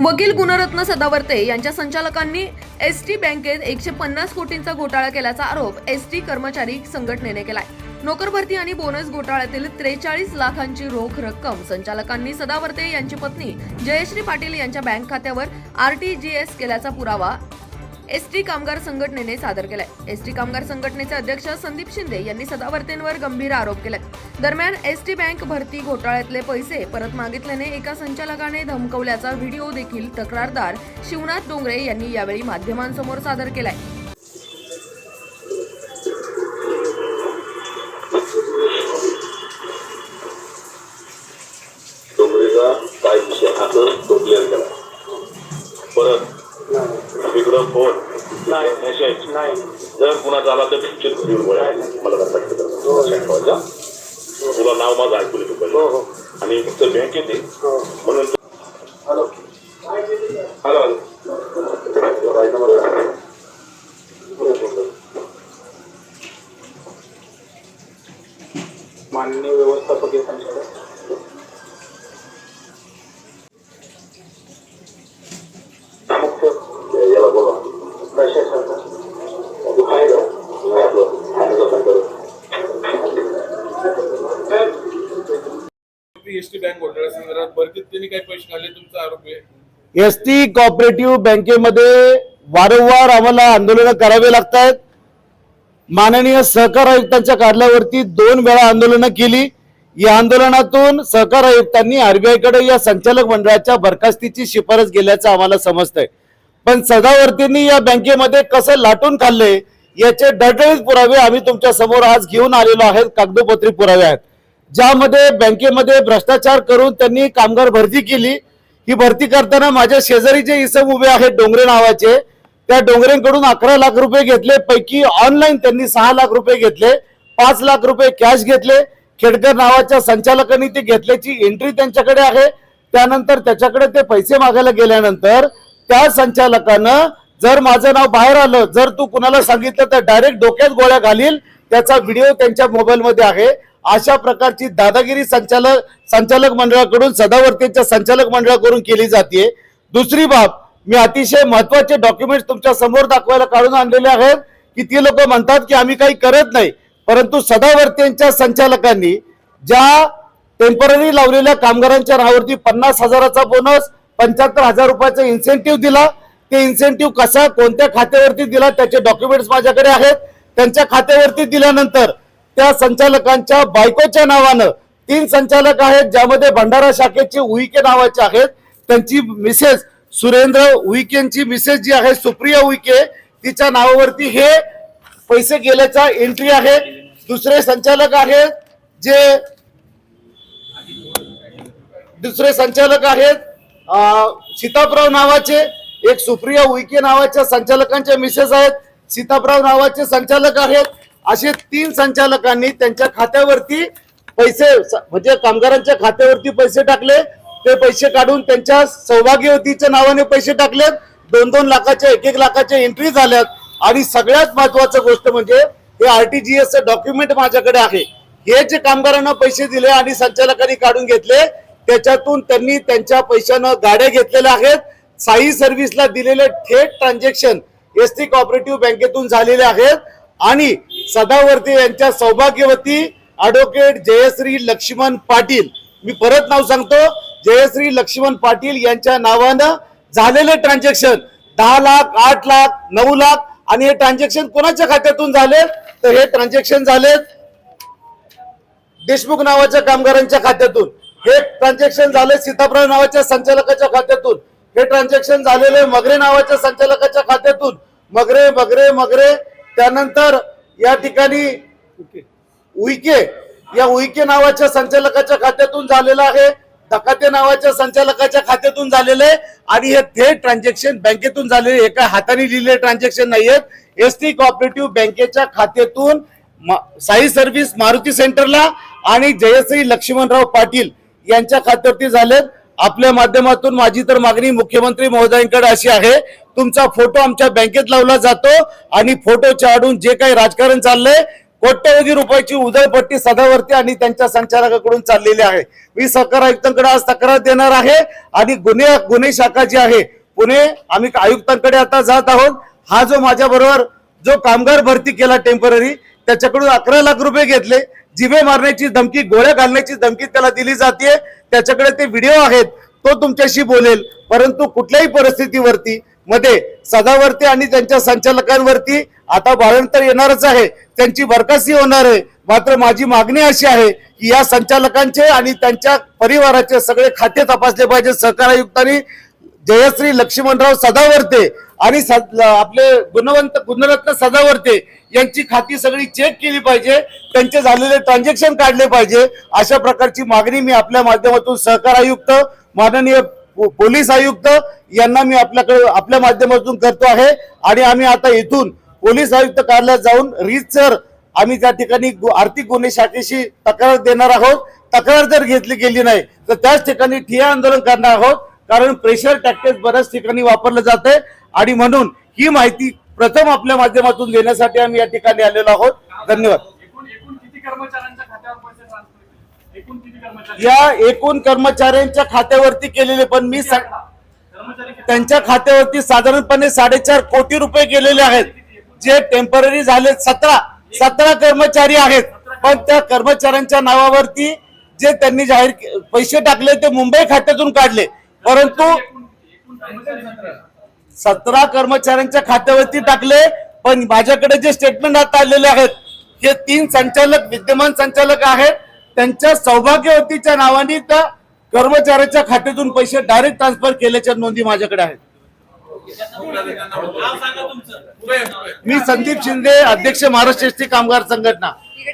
वकील गुणरत्न सदावर्ते यांच्या संचालकांनी एस टी बँकेत एकशे पन्नास कोटींचा घोटाळा केल्याचा आरोप एस टी कर्मचारी संघटनेने केलाय. नोकर भरती आणि बोनस घोटाळ्यातील त्रेचाळीस लाखांची रोख रक्कम संचालकांनी सदावर्ते यांची पत्नी जयश्री पाटील यांच्या बँक खात्यावर आरटीजीएस केल्याचा पुरावा एस टी कामगार संघटनेने सादर केलाय. एस टी कामगार संघटनेचे अध्यक्ष संदीप शिंदे यांनी सदावर्तेंवर गंभीर आरोप केले दरम्यान एस टी बँक भरती घोटाळ्यातले पैसे परत मागितल्याने एका संचालकाने धमकवल्याचा व्हिडिओ देखील तक्रारदार शिवनाथ डोंगरे यांनी यावेळी माध्यमांसमोर सादर केलाय. नाही नाही जर कुणाचा आला तर पिक्चर घरी गोळ्या मला कॉन्टॅक्ट करायचा तुला नाव माझं ऐकू तू पहिले. आणि फक्त बँक येते. म्हणून हॅलो हॅलो माननीय व्यवस्थापकीय संचालक मुख्य याला बोला प्रशासक आहे का नाही आपलं ठाण्याचा सेंटर एस टी बँक घोटाळ्या संदर्भात भरतीत त्यांनी काही पैसे खाल्ले तुमचा आरोप आहे. एसटी कॉपरेटिव्ह बँकेमध्ये वारंवार आम्हाला आंदोलनं करावे लागत आहेत माननीय सहकार आयुक्तांच्या कार्यालयावरती दोन वेळा आंदोलनं केली. या आंदोलनातून सहकार आयुक्तांनी आरबीआयकडे या संचालक मंडळाच्या बरखास्तीची शिफारस गेल्याचं आम्हाला समजतंय. पण सदावर्तींनी या बँकेमध्ये कसं लाटून खाल्ले याचे डळडळीत पुरावे आम्ही तुमच्यासमोर आज घेऊन आलेलो आहेत कागदोपत्री पुरावे आहेत. ज्यामध्ये बँकेमध्ये भ्रष्टाचार करून त्यांनी कामगार भरती केली ही भरती करताना माझ्या शेजारी जे इसम उभे आहेत डोंगरे नावाचे त्या डोंगरेंकडून अकरा लाख रुपये घेतले पैकी ऑनलाईन त्यांनी सहा लाख रुपये घेतले पाच लाख रुपये कॅश घेतले खेडकर नावाच्या संचालकांनी ते घेतल्याची एंट्री त्यांच्याकडे आहे त्यानंतर त्याच्याकडे ते पैसे मागायला गेल्यानंतर त्या संचालकानं जर माझं नाव बाहेर आलं जर तू कुणाला सांगितलं तर डायरेक्ट डोक्यात गोळ्या घालील त्याचा व्हिडिओ त्यांच्या मोबाईलमध्ये आहे. अशा प्रकारची दादागिरी संचालक संचालक मंडळाकडून सदावर्तीच्या संचालक मंडळाकडून केली जाते. दुसरी बाब मी अतिशय महत्त्वाचे डॉक्युमेंट तुमच्यासमोर दाखवायला काढून आणलेले आहेत की ती लोक म्हणतात की आम्ही काही करत नाही परंतु सदावर्तींच्या संचालकांनी ज्या टेंपररी लावलेल्या कामगारांच्या नावावरती पन्नास हजाराचा बोनस पंच्याहत्तर हजार रुपयाचा इन्सेंटिव्ह दिला. ते इन्सेंटिव्ह कसा कोणत्या खात्यावरती दिला त्याचे डॉक्युमेंट्स माझ्याकडे आहेत. त्यांच्या खात्यावरती दिल्यानंतर त्या संचालकांच्या बायकोच्या नावानं तीन संचालक आहेत ज्यामध्ये भंडारा शाखेचे उईके नावाचे आहेत त्यांची मिसेस सुरेंद्र उईकेंची मिसेस जी आहे सुप्रिया उईके तिच्या नावावरती हे पैसे गेल्याचा एंट्री आहे. दुसरे संचालक आहेत जे दुसरे संचालक आहेत अं, सीतापराव नावाचे एक सुप्रिया उईके नावाच्या संचालकांचे मिसेस आहेत सीतापराव नावाचे संचालक आहेत असे तीन संचालकांनी त्यांच्या खात्यावरती पैसे म्हणजे कामगारांच्या खात्यावरती पैसे टाकले. ते पैसे काढून त्यांच्या सौभाग्यवतीच्या नावाने पैसे टाकलेत. दोन दोन लाखाच्या एक एक लाखाच्या एंट्री झाल्यात. आणि सगळ्यात महत्वाचं गोष्ट म्हणजे हे आरटीजीएस डॉक्युमेंट माझ्याकडे आहे. हे जे कामगारांना पैसे दिले आणि संचालकांनी काढून घेतले त्याच्यातून त्यांनी त्यांच्या पैशानं गाड्या घेतलेल्या आहेत. साई सर्व्हिसला दिलेले थेट ट्रान्झॅक्शन एस टी कॉपरेटिव्ह बँकेतून झालेले आहेत. आणि सदावर्ती यांच्या सौभाग्यवती ॲडव्होकेट जयश्री लक्ष्मण पाटील. मी परत नाव सांगतो जयश्री लक्ष्मण पाटील यांच्या नावानं झालेले ट्रान्झॅक्शन दहा लाख आठ लाख नऊ लाख आणि हे ट्रान्झॅक्शन कोणाच्या खात्यातून झाले? तर हे ट्रान्झॅक्शन झाले देशमुख नावाच्या कामगारांच्या खात्यातून. हे ट्रान्झॅक्शन झाले सीताप्रभ नावाच्या संचालकाच्या खात्यातून. हे ट्रान्झॅक्शन झालेले मगरे नावाच्या संचालकाच्या खात्यातून. मगरे मगरे मगरे. त्यानंतर या ठिकाणी उईके या उईके नावाच्या संचालकाच्या खात्यातून झालेलं आहे. धकाते नावाच्या संचालकाच्या खात्यातून झालेले आहे. आणि हे थेट ट्रान्झॅक्शन बँकेतून झालेले एका हाताने लिहिलेले ट्रान्झॅक्शन नाहीयेत. एस टी कॉपरेटिव्ह बँकेच्या खात्यातून साई सर्व्हिस मारुती सेंटरला आणि जयश्री लक्ष्मणराव पाटील यांच्या खात्यावरती झालेत. आपल्या माध्यमातून माझी तर मागणी मुख्यमंत्री महोदयांकडे अशी आहे. तुमचा फोटो आमच्या बँकेत लावला जातो आणि फोटोच्या आडून जे काही राजकारण चाललंय कोट्यवधी रुपयाची उदयपट्टी सदावर्ती आणि त्यांच्या संचालकाकडून चाललेली आहे. मी सहकार आयुक्तांकडे आज तक्रार देणार आहे आणि गुन्हे गुन्हे शाखा जी आहे पुणे आम्ही आयुक्तांकडे आता जात आहोत. हा जो माझ्या बरोबर जो कामगार भरती केला टेंपररी त्याच्याकडून अकरा लाख रुपये घेतले. जिभे मारण्याची धमकी गोळ्या घालण्याची धमकी त्याला दिली जाते त्याच्याकडे ते व्हिडिओ आहेत तो तुमच्याशी बोलेल. परंतु कुठल्याही परिस्थितीवरती मध्ये सदावरती आणि त्यांच्या संचालकांवरती आता बाळंतर येणारच आहे. त्यांची बरखास्ती होणार आहे. मात्र माझी मागणी अशी आहे की या संचालकांचे आणि त्यांच्या परिवाराचे सगळे खाते तपासले पाहिजे. सहकार आयुक्तांनी जयश्री लक्ष्मणराव सदावर्ते आणि स- आपले गुणवंत गुणरत्न सदावर्ते यांची खाती सगळी चेक केली पाहिजे. त्यांचे झालेले ट्रान्झॅक्शन काढले पाहिजे. अशा प्रकारची मागणी मी आपल्या माध्यमातून सहकार आयुक्त माननीय पोलीस आयुक्त यांना मी आपल्याकडे आपल्या माध्यमातून करतो आहे. आणि आम्ही आता इथून पोलीस आयुक्त कार्यालयात जाऊन रीतसर आम्ही त्या ठिकाणी आर्थिक गुन्हे शाखेशी तक्रार देणार आहोत. तक्रार जर घेतली गेली नाही तर त्याच ठिकाणी ठिया आंदोलन करणार आहोत. कारण प्रेशर टॅक्टेस बऱ्याच ठिकाणी वापरलं जाते आणि म्हणून ही माहिती प्रथम आपल्या माध्यमातून देण्यासाठी आम्ही या ठिकाणी आलेलो आहोत. धन्यवाद एकूण एकूण किती कर्मचाऱ्यांच्या खात्यावर पैसे ट्रान्सफर केले एकूण किती कर्मचारी या एकूण कर्मचाऱ्यांच्या खात्यावरती केलेले पण मी? त्यांच्या खात्यावरती साधारणपणे साडेचार कोटी रुपये गेलेले आहेत. जे टेंपररी झाले सतरा सतरा कर्मचारी आहेत. पण त्या कर्मचाऱ्यांच्या नावावरती जे त्यांनी जाहीर पैसे टाकले ते मुंबई खात्यातून काढले. परंतु? सतरा कर्मचाऱ्यांच्या खात्यावरती टाकले पण माझ्याकडे जे स्टेटमेंट आता आलेले आहेत हे तीन संचालक विद्यमान संचालक आहेत. त्यांच्या सौभाग्यवतीच्या नावाने त्या कर्मचाऱ्याच्या खात्यातून पैसे डायरेक्ट ट्रान्सफर केल्याच्या नोंदी माझ्याकडे आहेत. मी संदीप शिंदे अध्यक्ष महाराष्ट्र एसटी कामगार संघटना.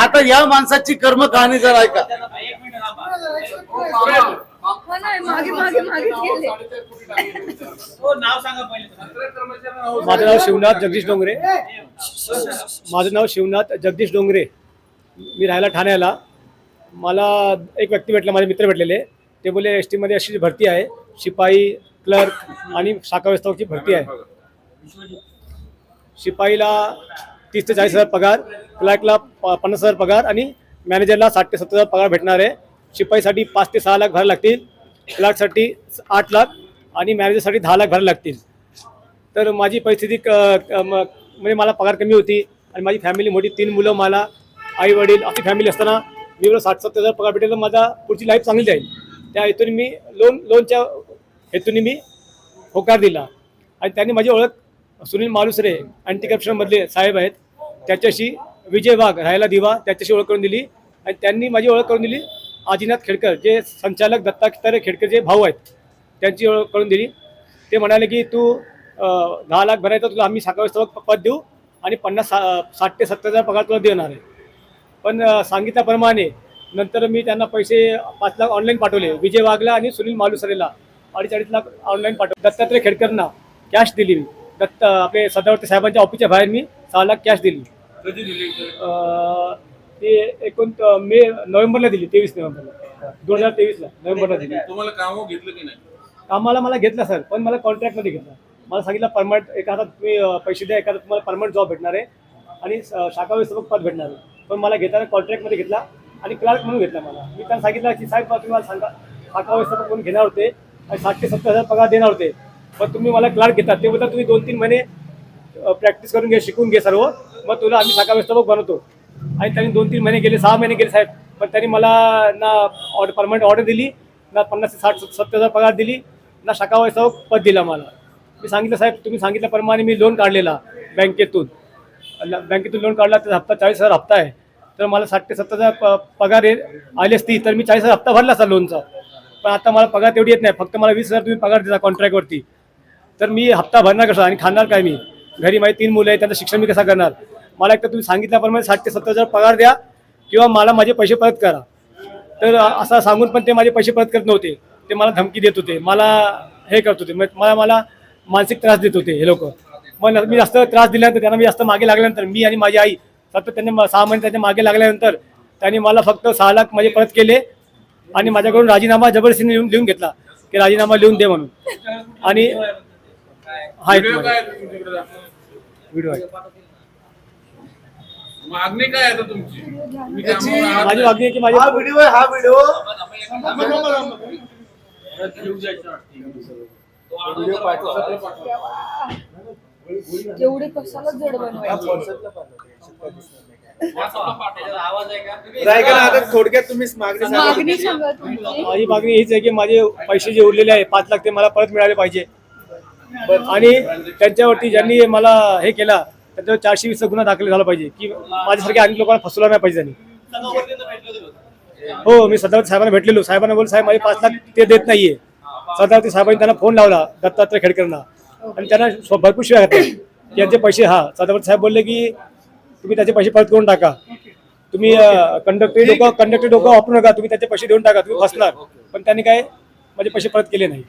आता या माणसाची कर्म कहाणी जर ऐका. माझं नाव शिवनाथ जगदीश डोंगरे. माझं नाव शिवनाथ जगदीश डोंगरे. मी राहायला ठाण्याला. मला एक व्यक्ती भेटला माझे मित्र भेटलेले. ते बोले एस टीमध्ये अशी भरती आहे शिपाई क्लर्क आणि शाखा व्यवस्थापकची भरती आहे. शिपाईला तीस ते चाळीस हजार पगार क्लर्कला प पन्नास हजार पगार आणि मॅनेजरला साठ ते सत्तर हजार पगार भेटणार आहे. शिपाईसाठी पाच ते सहा लाख भरायला लागतील क्लर्कसाठी आठ लाख आणि मॅनेजरसाठी दहा लाख भरायला लागतील. तर माझी परिस्थिती क म- म्हणजे मला पगार कमी होती आणि माझी फॅमिली मोठी तीन मुलं मला आई वडील अशी फॅमिली असताना मी एवढं साठ सत्तर हजार पगार भेटेल तर माझा पुढची लाईफ चांगली जाईल. त्या हेतून मी लोन लोनच्या हेतून मी होकार दिला. आणि त्यांनी माझी ओळख सुनील मालुसरे अँटी करप्शनमधले साहेब आहेत. त्याच्याशी विजय वाघ राहायला दिवा त्याच्याशी ओळख करून दिली. आणि त्यांनी माझी ओळख करून दिली आदिनाथ खेडकर जे संचालक दत्तात्रय खेडकर जे भाऊ आहेत त्यांची ओळख करून दिली. ते म्हणाले की तू दहा लाख भरायचं तुला आम्ही साखर व्यवस्थापक पद देऊ आणि पन्नास सा साठ ते सत्तर हजार पगार तुला देणार आहे. पण सांगितल्याप्रमाणे नंतर मी त्यांना पैसे पाच लाख ऑनलाईन पाठवले. विजय वाघला आणि सुनील मालुसरेला अडीच अडीच लाख ऑनलाईन पाठवले दत्तात्रय खेडकरना कॅश दिली मी. दत्त आपले सदावर्ती साहेबांच्या ऑफिसच्या बाहेर मी सहा लाख कॅश दिली. कधी दिली अं, ते एकोण मे नोव्हेंबरला दिली तेवीस नोव्हेंबरला. दोन हजार तेवीसला नोव्हेंबरला दिली. तुम्हाला कामं घेतलं की नाही? कामाला मला घेतलं सर पण मला कॉन्ट्रॅक्टमध्ये घेतलं. मला सांगितलं परमनंट एका हातात तुम्ही पैसे द्या एका हातात तुम्हाला परमनंट जॉब भेटणार आहे आणि शाखा व्यवस्थापक पद भेटणार आहे. पण मला घेताना कॉन्ट्रॅक्टमध्ये घेतला आणि क्लार्क म्हणून घेतला मला. मी त्यांना सांगितलं की साहेब तुम्ही मला सांगा शाखा व्यवस्थापक म्हणून घेणार होते आणि साठ ते सत्तर हजार पगार देणार होते. पण तुम्ही मला क्लार्क घेतात ते बोलतात तुम्ही दोन तीन महिने प्रॅक्टिस करून घे शिकून घे सर्व. मग तुला आम्ही शाखा व्यवस्थापक बनवतो. आणि त्यांनी दोन तीन महिने गेले सहा महिने गेले साहेब. पण त्यांनी मला ना ऑर्डर परमनंट ऑर्डर दिली ना पन्नास ते साठ सत्तर हजार पगार दिली ना शाखा व्यवस्थापक पद दिला मला. मी सांगितलं साहेब तुम्ही सांगितल्याप्रमाणे मी लोन काढलेला बँकेतून. बँकेतून लोन काढला तर हप्ता चाळीस हजार हप्ता आहे. तर मला साठ ते सत्तर हजार प- पगार ये- आली असती तर मी चाळीस हजार हप्ता भरला असता लोनचा पण आता मला पगार तेवढी येत नाही फक्त मला वीस हजार तुम्ही पगार देता कॉन्ट्रॅक्टवरती तर मी हप्ता भरणार कसा आणि खाणार काय मी? घरी माझी तीन मुलं आहेत त्यांचं शिक्षण मी कसा करणार? मला एक तर तुम्ही सांगितल्याप्रमाणे साठ ते सत्तर हजार पगार द्या किंवा मला माझे पैसे परत करा. तर असं सांगून पण ते माझे पैसे परत करत नव्हते. ते मला धमकी देत होते. मला हे करत होते. मग मला मला मानसिक त्रास देत होते हे लोक. मग मी जास्त त्रास दिल्यानंतर त्यांना मी जास्त मागे लागल्यानंतर मी आणि माझी आई सतत त्यांनी सहा महिने त्याच्यामागे लागल्यानंतर त्यांनी मला फक्त सहा लाख माझे परत केले आणि माझ्याकडून राजीनामा जबरदस्तीने लिहून लिहून घेतला की राजीनामा लिहून दे म्हणून. आणि हा एक व्हिडिओ आहे मागणी काय आता तुमची? माझी? मागणी आहे की माझे हा व्हिडिओ हा व्हिडिओ. एवढे कशाला जड बनवायचे? थोडक्यात तुम्ही मागणी मागणी सांगा तुमची. माझी मागणी हीच आहे की माझे पैसे जे उरलेले आहे पाच लाख ते मला परत मिळाले पाहिजे. आणि त्यांच्यावरती ज्यांनी मला हे केला त्यांच्यावर चारशे वीसचा गुन्हा दाखल झाला पाहिजे. की माझ्यासारख्या अनेक लोकांना फसवलं नाही पाहिजे त्यांनी. हो मी सदावती साहेबांना भेटलेलो. साहेबांना बोल साहेब माझे पाच लाख ते देत नाहीये. सदावती साहेबांनी त्यांना फोन लावला दत्तात्रय खेडकरांना. आणि त्यांना भरपूर शिवाय घातल्या. की यांचे पैसे हा सदावती साहेब बोलले की तुम्ही त्याचे पैसे परत करून टाका. तुम्ही कंडक्टरी डोकं कंडक्टरी डोकं वापरू नका. तुम्ही त्याचे पैसे देऊन टाका. तुम्ही फसणार. पण त्यांनी काय माझे पैसे परत केले नाही.